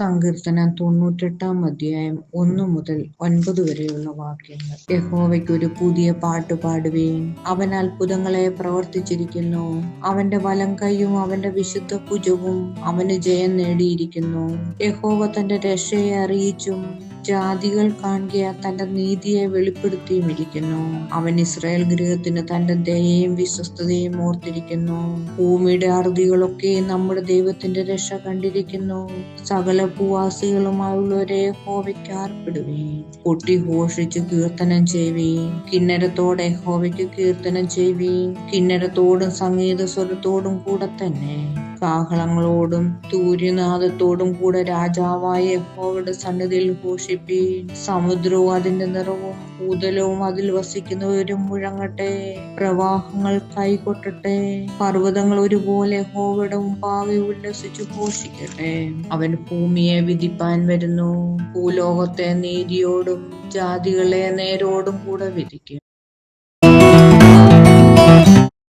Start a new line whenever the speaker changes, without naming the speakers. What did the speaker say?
സങ്കീർത്തനം തൊണ്ണൂറ്റെട്ടാം അധ്യായം ഒന്നു മുതൽ ഒൻപത് വരെയുള്ള വാക്യങ്ങൾ. യഹോവയ്ക്ക് ഒരു പുതിയ പാട്ട് പാടുകയും അവൻ അത്ഭുതങ്ങളെ പ്രവർത്തിച്ചിരിക്കുന്നു. അവന്റെ വലം കൈയും അവന്റെ വിശുദ്ധ ഭുജവും അവന് ജയം നേടിയിരിക്കുന്നു. യഹോവ തന്റെ രക്ഷയെ അറിയിച്ചും ജാതികൾ കാണുക തന്റെ നീതിയെ വെളിപ്പെടുത്തിയുമിരിക്കുന്നു. അവൻ ഇസ്രായേൽ ഗൃഹത്തിന് തന്റെ ദയയും വിശ്വസ്തതയും ഓർത്തിരിക്കുന്നു. ഭൂമിയുടെ അറുതികളൊക്കെ നമ്മുടെ ദൈവത്തിന്റെ രക്ഷ കണ്ടിരിക്കുന്നു. സകല ഭൂവാസികളുമായുള്ളവരെ ഹോവയ്ക്ക് ആർപ്പിടുവേ കൊട്ടി ഘോഷിച്ച് കീർത്തനം ചെയ്യേ കിന്നരത്തോടെ ഹോവയ്ക്ക് കീർത്തനം ചെയ്യേ കിന്നരത്തോടും സംഗീത സ്വരത്തോടും കൂടെ തന്നെ. കാഹളങ്ങളോടും തൂര്യനാഥത്തോടും കൂടെ രാജാവായ യഹോവയുടെ സന്നിധിയിൽ ഘോഷിപ്പി. സമുദ്രവും അതിന്റെ നിറവും ഭൂതലവും അതിൽ വസിക്കുന്നവരും മുഴങ്ങട്ടെ പ്രവാഹങ്ങൾ കൈകൊട്ടട്ടെ പർവതങ്ങൾ ഒരുപോലെ യഹോവയുടെ മുമ്പാകെ ഉല്ലസിച്ചു ഘോഷിക്കട്ടെ. അവൻ ഭൂമിയെ വിധിപ്പാൻ വരുന്നു. ഭൂലോകത്തെ നീതിയോടും ജാതികളെ നേരോടും കൂടെ വിധിക്കും.